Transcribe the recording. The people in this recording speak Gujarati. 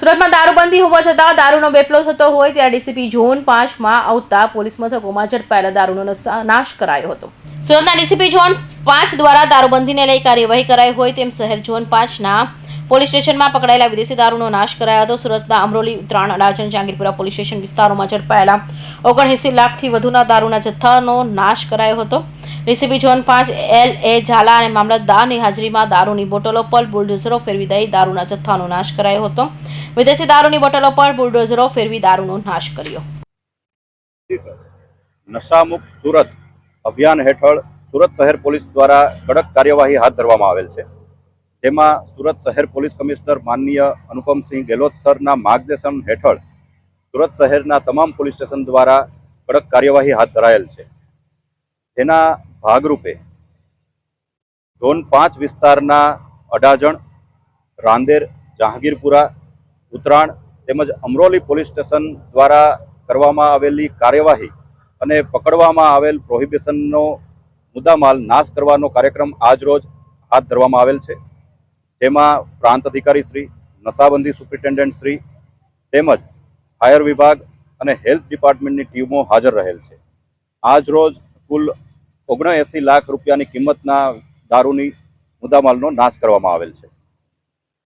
સુરતમાં દારૂબંધી હોવા છતાં દારૂનો બેપલો થતો હોય ત્યારે ડીસીપી ઝોન પાંચમાં આવતા પોલીસ મથકોમાં ઝડપાયેલા દારૂનો નાશ કરાયો હતો. સુરતના ડીસીપી ઝોન પાંચ દ્વારા દારૂબંધીને લઈ કાર્યવાહી કરાઈ હોય તેમ શહેર ઝોન પાંચના પોલીસ સ્ટેશનમાં પકડાયેલા વિદેશી દારૂનો નાશ કરાયો હતો. સુરતના અમરોલી ત્રણ અડાજણ જાંગીરપુરા પોલીસ સ્ટેશન વિસ્તારોમાં ઝડપાયેલા ઓગણએંસી લાખથી વધુના દારૂના જથ્થાનો નાશ કરાયો હતો. ડીસીપી ઝોન પાંચ, એલ એ ઝાલા અને મામલતદારની હાજરીમાં દારૂની બોટલો પર બુલડોઝરો ફેરવી દઈ દારૂના જથ્થાનો નાશ કરાયો હતો. વિદેશી દારૂની બોટલો પર બુલડોઝરો ફેરવી દારૂનો નાશ કર્યો. નશામુક્ત સુરત અભિયાન હેઠળ સુરત શહેર પોલીસ દ્વારા કડક કાર્યવાહી હાથ ધરવામાં આવેલ છે. જેમાં સુરત શહેર પોલીસ કમિશનર માનનીય અનુપમસિંહ ગેહલોત સરના માર્ગદર્શન હેઠળ સુરત શહેરના તમામ પોલીસ સ્ટેશન દ્વારા કડક કાર્યવાહી હાથ ધરાયેલ છે. જેના ભાગરૂપે ઝોન પાંચ વિસ્તારના અડાજણ, રાંદેર, જહાંગીરપુરા, ઉત્તરાયણ તેમજ અમરોલી પોલીસ સ્ટેશન દ્વારા કરવામાં આવેલી કાર્યવાહી અને પકડવામાં આવેલ પ્રોહિબિશનનો મુદ્દામાલ નાશ કરવાનો કાર્યક્રમ આજરોજ હાથ ધરવામાં આવેલ છે. જેમાં પ્રાંત અધિકારી શ્રી, નશાબંધી સુપ્રિન્ટેન્ડન્ટ શ્રી તેમજ ફાયર વિભાગ અને હેલ્થ ડિપાર્ટમેન્ટની ટીમો હાજર રહેલ છે. આજરોજ કુલ ઓગણએંસી લાખ રૂપિયાની કિંમતના દારૂની મુદ્દામાલનો નાશ કરવામાં આવેલ છે.